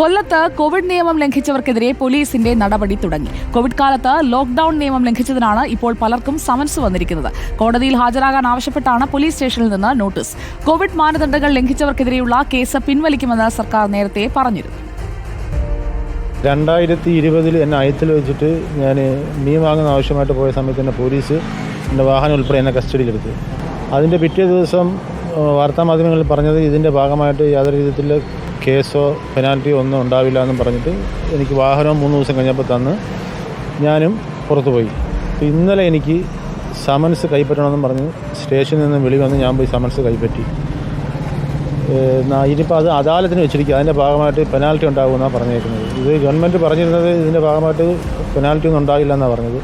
കൊല്ലത്ത് കോവിഡ് നിയമം ലംഘിച്ചവർക്കെതിരെ പോലീസിന്റെ നടപടി തുടങ്ങി. കോവിഡ് കാലത്ത് ലോക്ഡൌൺ നിയമം ലംഘിച്ചതിനാണ് ഇപ്പോൾ പലർക്കും സമൻസ് വന്നിരിക്കുന്നത്. കോടതിയിൽ ഹാജരാകാൻ ആവശ്യപ്പെട്ടാണ് പോലീസ് സ്റ്റേഷനിൽ നിന്ന് നോട്ടീസ്. കോവിഡ് മാനദണ്ഡങ്ങൾ ലംഘിച്ചവർക്കെതിരെയുള്ള കേസ് പിൻവലിക്കുമെന്ന് സർക്കാർ നേരത്തെ പറഞ്ഞിരുന്നു. രണ്ടായിരത്തി ഇരുപതിൽ എന്നെ അയത്തിൽ വെച്ചിട്ട് ഞാൻ മീൻ വാങ്ങുന്ന ആവശ്യമായിട്ട് പോയ സമയത്ത് തന്നെ പോലീസ് എന്റെ വാഹനം ഉൾപ്പെടെ എന്നെ കസ്റ്റഡിയിലെടുത്തു. അതിന്റെ പിറ്റേ ദിവസം വാർത്താമാധ്യമങ്ങളിൽ പറഞ്ഞത് ഇതിന്റെ ഭാഗമായിട്ട് യാതൊരു വിധത്തിലുള്ള കേസോ പെനാൽറ്റിയോ ഒന്നും ഉണ്ടാവില്ല എന്നും പറഞ്ഞിട്ട് എനിക്ക് വാഹനം മൂന്ന് ദിവസം കഴിഞ്ഞപ്പോൾ തന്ന് ഞാനും പുറത്തു പോയി. ഇന്നലെ എനിക്ക് സമൻസ് കൈപ്പറ്റണമെന്നും പറഞ്ഞ് സ്റ്റേഷനിൽ നിന്ന് വിളി വന്ന് ഞാൻ പോയി സമൻസ് കൈപ്പറ്റി. ഇനിയിപ്പോൾ അത് അദാലത്തിന് വെച്ചിരിക്കുക. അതിന്റെ ഭാഗമായിട്ട് പെനാൽറ്റി ഉണ്ടാകുമെന്നാണ് പറഞ്ഞേക്കുന്നത്. ഇത് ഗവൺമെന്റ് പറഞ്ഞിരുന്നത് ഇതിന്റെ ഭാഗമായിട്ട് പെനാൽറ്റി ഒന്നും ഉണ്ടാകില്ല എന്നാണ് പറഞ്ഞത്.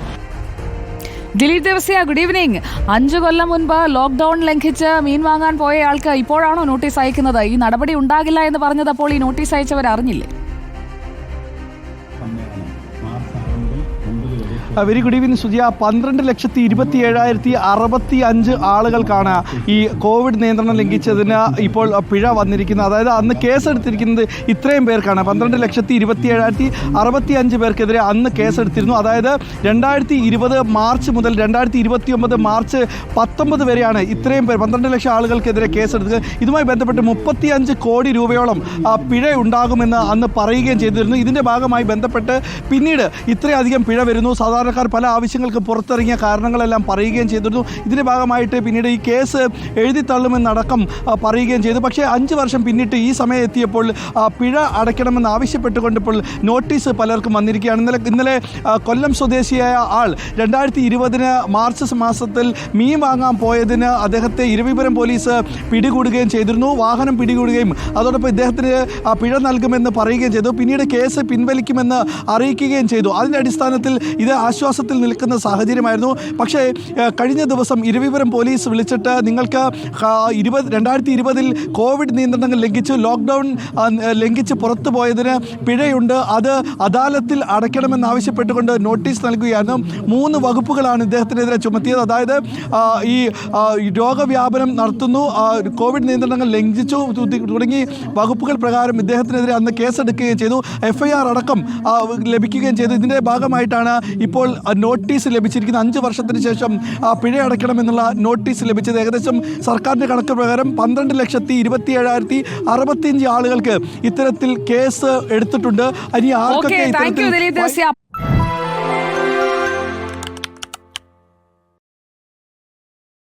ദിലീപ് ദേവസ്യ ഗുഡ് ഈവനിങ് അഞ്ചു കൊല്ലം മുൻപ് ലോക്ക്ഡൌൺ ലംഘിച്ച് മീൻ വാങ്ങാൻ പോയ ആൾക്ക് ഇപ്പോഴാണോ നോട്ടീസ് അയക്കുന്നത്? ഈ നടപടി ഉണ്ടാകില്ല എന്ന് പറഞ്ഞത് അപ്പോൾ ഈ നോട്ടീസ് അയച്ചവർ അറിഞ്ഞില്ലേ വെരി ഗുഡ് ഈവനിങ് സുജിയ പന്ത്രണ്ട് ലക്ഷത്തി ഇരുപത്തി ഏഴായിരത്തി അറുപത്തി അഞ്ച് ആളുകൾക്കാണ് ഈ കോവിഡ് നിയന്ത്രണം ലംഘിച്ചതിന് ഇപ്പോൾ പിഴ വന്നിരിക്കുന്നത്. അതായത് അന്ന് കേസെടുത്തിരിക്കുന്നത് ഇത്രയും പേർക്കാണ്. പന്ത്രണ്ട് ലക്ഷത്തി ഇരുപത്തി ഏഴായിരത്തി അറുപത്തി അഞ്ച് പേർക്കെതിരെ അന്ന് കേസെടുത്തിരുന്നു. അതായത് രണ്ടായിരത്തി ഇരുപത് മാർച്ച് മുതൽ രണ്ടായിരത്തി ഇരുപത്തി ഒമ്പത് മാർച്ച് പത്തൊമ്പത് വരെയാണ് ഇത്രയും പേർ പന്ത്രണ്ട് ലക്ഷം ആളുകൾക്കെതിരെ കേസെടുത്തത്. ഇതുമായി ബന്ധപ്പെട്ട് മുപ്പത്തിയഞ്ച് കോടി രൂപയോളം പിഴ ഉണ്ടാകുമെന്ന് അന്ന് പറയുകയും ചെയ്തിരുന്നു. ഇതിന്റെ ഭാഗമായി ബന്ധപ്പെട്ട് പിന്നീട് ഇത്രയധികം പിഴ വരുന്നു. സാധാരണക്കാർ പല ആവശ്യങ്ങൾക്ക് പുറത്തിറങ്ങിയ കാരണങ്ങളെല്ലാം പറയുകയും ചെയ്തിരുന്നു. ഇതിന്റെ ഭാഗമായിട്ട് പിന്നീട് ഈ കേസ് എഴുതി തള്ളുമെന്നടക്കം ആ, പറയുകയും ചെയ്തു. പക്ഷേ അഞ്ച് വർഷം പിന്നിട്ട് ഈ സമയം എത്തിയപ്പോൾ പിഴ അടയ്ക്കണമെന്ന് ആവശ്യപ്പെട്ടുകൊണ്ട് ഇപ്പോൾ നോട്ടീസ് പലർക്കും വന്നിരിക്കുകയാണ്. ഇന്നലെ ഇന്നലെ കൊല്ലം സ്വദേശിയായ ആൾ രണ്ടായിരത്തി ഇരുപതിന് മാർച്ച് മാസത്തിൽ മീൻ വാങ്ങാൻ പോയതിന് അദ്ദേഹത്തെ ഇരവിപുരം പോലീസ് പിടികൂടുകയും ചെയ്തിരുന്നു. വാഹനം പിടികൂടുകയും അതോടൊപ്പം ഇദ്ദേഹത്തിന് പിഴ നൽകുമെന്ന് പറയുകയും ചെയ്തു. പിന്നീട് കേസ് പിൻവലിക്കുമെന്ന് അറിയിക്കുകയും ചെയ്തു. അതിന്റെ അടിസ്ഥാനത്തിൽ ഇത് ആശ്വാസത്തിൽ നിൽക്കുന്ന സാഹചര്യമായിരുന്നു. പക്ഷേ കഴിഞ്ഞ ദിവസം ഇരുവിവരം പോലീസ് വിളിച്ചിട്ട് നിങ്ങൾക്ക് ഇരുപത് രണ്ടായിരത്തി ഇരുപതിൽ കോവിഡ് നിയന്ത്രണങ്ങൾ ലംഘിച്ച് ലോക്ക്ഡൗൺ ലംഘിച്ച് പുറത്തു പോയതിന് പിഴയുണ്ട്. അത് അദാലത്തിൽ അടയ്ക്കണമെന്നാവശ്യപ്പെട്ടുകൊണ്ട് നോട്ടീസ് നൽകുകയായിരുന്നു. മൂന്ന് വകുപ്പുകളാണ് ഇദ്ദേഹത്തിനെതിരെ ചുമത്തിയത്. അതായത് ഈ രോഗവ്യാപനം നടത്തുന്നു കോവിഡ് നിയന്ത്രണങ്ങൾ ലംഘിച്ചു തുടങ്ങി വകുപ്പുകൾ പ്രകാരം ഇദ്ദേഹത്തിനെതിരെ അന്ന് കേസെടുക്കുകയും ചെയ്തു. എഫ് ഐ ആർ അടക്കം ലഭിക്കുകയും ചെയ്തു. ഇതിന്റെ ഭാഗമായിട്ടാണ് ഇപ്പോൾ ആ, നോട്ടീസ് ലഭിച്ചിരിക്കുന്ന അഞ്ച് വർഷത്തിന് ശേഷം പിഴ അടയ്ക്കണമെന്നുള്ള നോട്ടീസ് ലഭിച്ചത് ഏകദേശം സർക്കാരിന്റെ കണക്ക് പ്രകാരം പന്ത്രണ്ട് ലക്ഷത്തി ഇരുപത്തി ഏഴായിരത്തി അറുപത്തിയഞ്ച് ആളുകൾക്ക് ഇത്തരത്തിൽ കേസ് എടുത്തിട്ടുണ്ട്. ഇനി ആർക്കൊക്കെ ഇത്തരത്തിൽ